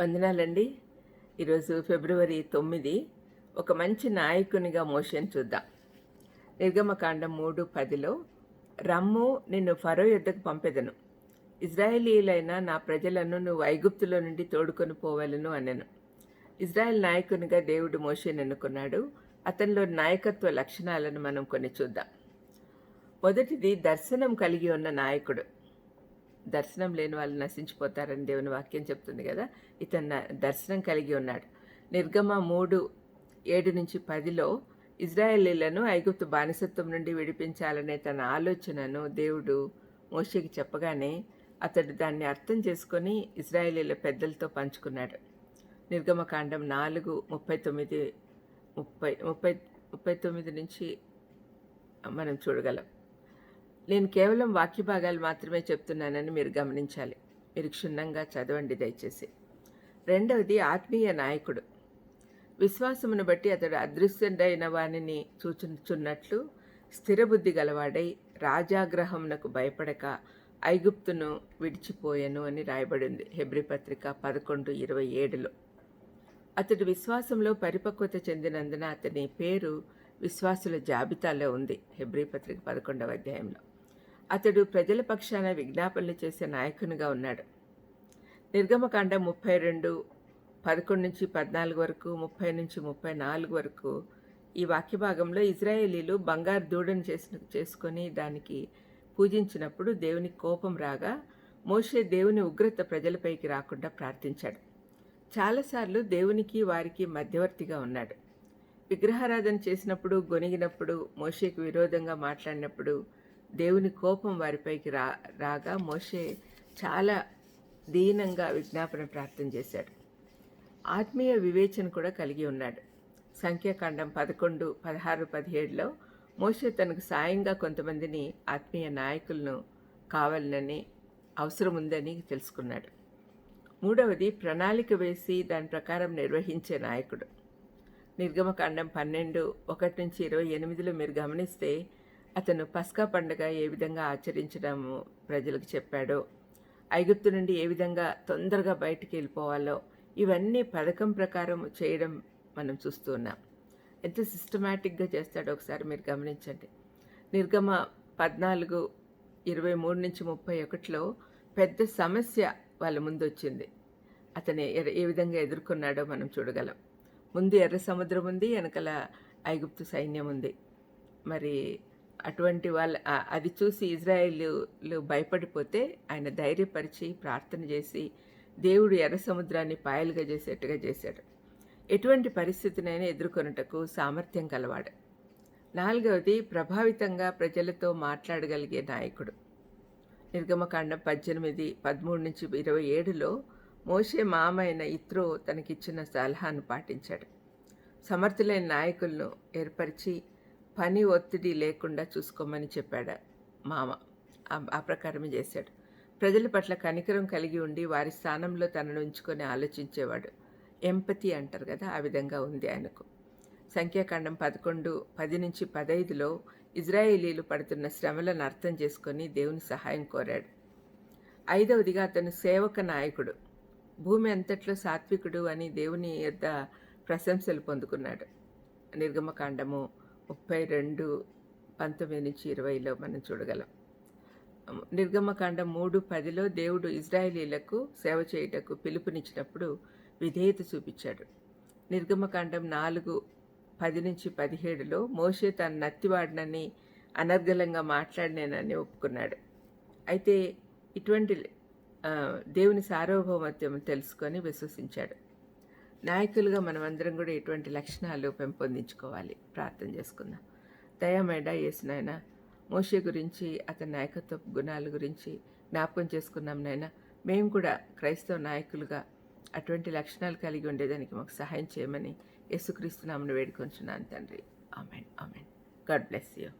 వందనాలండి. ఈరోజు ఫిబ్రవరి తొమ్మిది. ఒక మంచి నాయకునిగా మోషన్ చూద్దాం. నిర్గమకాండం మూడు పదిలో రమ్ము నిన్ను ఫరో యుద్ధకు పంపెదను. ఇజ్రాయేలీలైన నా ప్రజలను నువ్వు ఐగుప్తులో నుండి తోడుకొని పోవలను అనెను. ఇజ్రాయెల్ నాయకునిగా దేవుడు మోషన్ ఎన్నుకున్నాడు. అతనిలో నాయకత్వ లక్షణాలను మనం కొన్ని చూద్దాం. మొదటిది దర్శనం కలిగి ఉన్న నాయకుడు. దర్శనం లేని వాళ్ళు నశించిపోతారని దేవుని వాక్యం చెప్తుంది కదా. ఇతను దర్శనం కలిగి ఉన్నాడు. నిర్గమ మూడు ఏడు నుంచి పదిలో ఇజ్రాయేలీలను ఐగుప్తు బానిసత్వం నుండి విడిపించాలనే తన ఆలోచనను దేవుడు మోషేకి చెప్పగానే అతడు దాన్ని అర్థం చేసుకొని ఇజ్రాయేలీల పెద్దలతో పంచుకున్నాడు. నిర్గమకాండం నాలుగు ముప్పై తొమ్మిది ముప్పై ముప్పై ముప్పై తొమ్మిది నుంచి మనం చూడగలం. నేను కేవలం వాక్య భాగాలు మాత్రమే చెప్తున్నానని మీరు గమనించాలి. మీరు క్షుణ్ణంగా చదవండి దయచేసి. రెండవది ఆత్మీయ నాయకుడు. విశ్వాసమును బట్టి అతడు అదృశ్యుడైన వానిని సూచించున్నట్లు స్థిరబుద్ధి గలవాడై రాజాగ్రహమునకు భయపడక ఐగుప్తును విడిచిపోయాను అని రాయబడింది. హెబ్రి పత్రిక పదకొండు ఇరవై ఏడులో. అతడు విశ్వాసంలో పరిపక్వత చెందినందున అతని పేరు విశ్వాసుల జాబితాలో ఉంది. హెబ్రీ పత్రిక పదకొండవ అధ్యాయంలో. అతడు ప్రజల పక్షాన విజ్ఞాపనలు చేసే నాయకునిగా ఉన్నాడు. నిర్గమకాండ ముప్పై రెండు పదకొండు నుంచి పద్నాలుగు వరకు ముప్పై నుంచి ముప్పై నాలుగు వరకు ఈ వాక్య భాగంలో ఇజ్రాయేలీలు బంగారు దూడను చేసిన చేసుకొని దానికి పూజించినప్పుడు దేవుని కోపం రాగా మోషే దేవుని ఉగ్రత ప్రజలపైకి రాకుండా ప్రార్థించాడు. చాలాసార్లు దేవునికి వారికి మధ్యవర్తిగా ఉన్నాడు. విగ్రహారాధన చేసినప్పుడు గొనిగినప్పుడు మోషేకి విరోధంగా మాట్లాడినప్పుడు దేవుని కోపం వారిపైకి రా రాగా మోషే చాలా దీనంగా విజ్ఞాపన ప్రార్థన చేశాడు. ఆత్మీయ వివేచన కూడా కలిగి ఉన్నాడు. సంఖ్యాకాండం పదకొండు పదహారు పదిహేడులో మోషే తనకు సాయంగా కొంతమందిని ఆత్మీయ నాయకులను కావాలని అవసరం ఉందని తెలుసుకున్నాడు. మూడవది ప్రణాళిక వేసి దాని ప్రకారం నిర్వహించే నాయకుడు. నిర్గమకాండం పన్నెండు ఒకటి నుంచి ఇరవై ఎనిమిదిలో మీరు గమనిస్తే అతను పస్కా పండుగ ఏ విధంగా ఆచరించడం ప్రజలకు చెప్పాడో ఐగుప్తు నుండి ఏ విధంగా తొందరగా బయటికి వెళ్ళిపోవాలో ఇవన్నీ పథకం ప్రకారం చేయడం మనం చూస్తూ ఉన్నాం. ఎంత సిస్టమేటిక్గా చేస్తాడో ఒకసారి మీరు గమనించండి. నిర్గమ పద్నాలుగు ఇరవై మూడు నుంచి ముప్పై ఒకటిలో పెద్ద సమస్య వాళ్ళ ముందు వచ్చింది. అతను ఎ- ఏ విధంగా ఎదుర్కొన్నాడో మనం చూడగలం. ముందు ఎర్ర సముద్రం ఉంది వెనకల ఐగుప్తు సైన్యం ఉంది. మరి అటువంటి వాళ్ళ అది చూసి ఇజ్రాయేలీలు భయపడిపోతే ఆయన ధైర్యపరిచి ప్రార్థన చేసి దేవుడు ఎర్ర సముద్రాన్ని పాయలుగా చేసేట్టుగా చేశాడు. ఎటువంటి పరిస్థితినైనా ఎదుర్కొనుటకు సామర్థ్యం కలవాడు నాలుగవది ప్రభావితంగా ప్రజలతో మాట్లాడగలిగే నాయకుడు. నిర్గమకాండం పద్దెనిమిది పదమూడు నుంచి ఇరవై ఏడులో మోషే మామైన ఇత్రో తనకిచ్చిన సలహాను పాటించాడు. సమర్థులైన నాయకులను ఏర్పరిచి పని ఒత్తిడి లేకుండా చూసుకోమని చెప్పాడు మామ. ఆ- ప్రకారమే చేశాడు. ప్రజల పట్ల కనికరం కలిగి ఉండి వారి స్థానంలో తనను ఉంచుకొని ఆలోచించేవాడు. ఎంపతి అంటారు కదా ఆ విధంగా ఉంది ఆయనకు. సంఖ్యాకాండం పదకొండు పది నుంచి పదైదులో ఇజ్రాయేలీలు పడుతున్న శ్రమలను అర్థం చేసుకొని దేవుని సహాయం కోరాడు. ఐదవదిగా అతను సేవక నాయకుడు. భూమి అంతట్లో సాత్వికుడు అని దేవుని యొద్ద ప్రశంసలు పొందుకున్నాడు. నిర్గమకాండము ముప్పై రెండు పంతొమ్మిది నుంచి ఇరవైలో మనం చూడగలం. నిర్గమకాండం మూడు పదిలో దేవుడు ఇజ్రాయేలీలకు సేవ చేయుటకు పిలుపునిచ్చినప్పుడు విధేయత చూపించాడు. నిర్గమకాండం నాలుగు పది నుంచి పదిహేడులో మోషే తన నత్తివాడినని అనర్గళంగా మాట్లాడినేనని ఒప్పుకున్నాడు. అయితే ఇటువంటి దేవుని సార్వభౌమత్యం తెలుసుకొని విశ్వసించాడు. నాయకులుగా మనమందరం కూడా ఇటువంటి లక్షణాలు పెంపొందించుకోవాలి. ప్రార్థన చేసుకుందాం. దయామేడ యేసునాయన మోషే గురించి అతని నాయకత్వ గుణాల గురించి జ్ఞాపకం చేసుకున్నాం నాయన. మేము కూడా క్రైస్తవ నాయకులుగా అటువంటి లక్షణాలు కలిగి ఉండేదానికి మాకు సహాయం చేయమని యేసుక్రీస్తు నామను వేడుకొంచున్నాను తండ్రి. Amen. Amen. God bless you.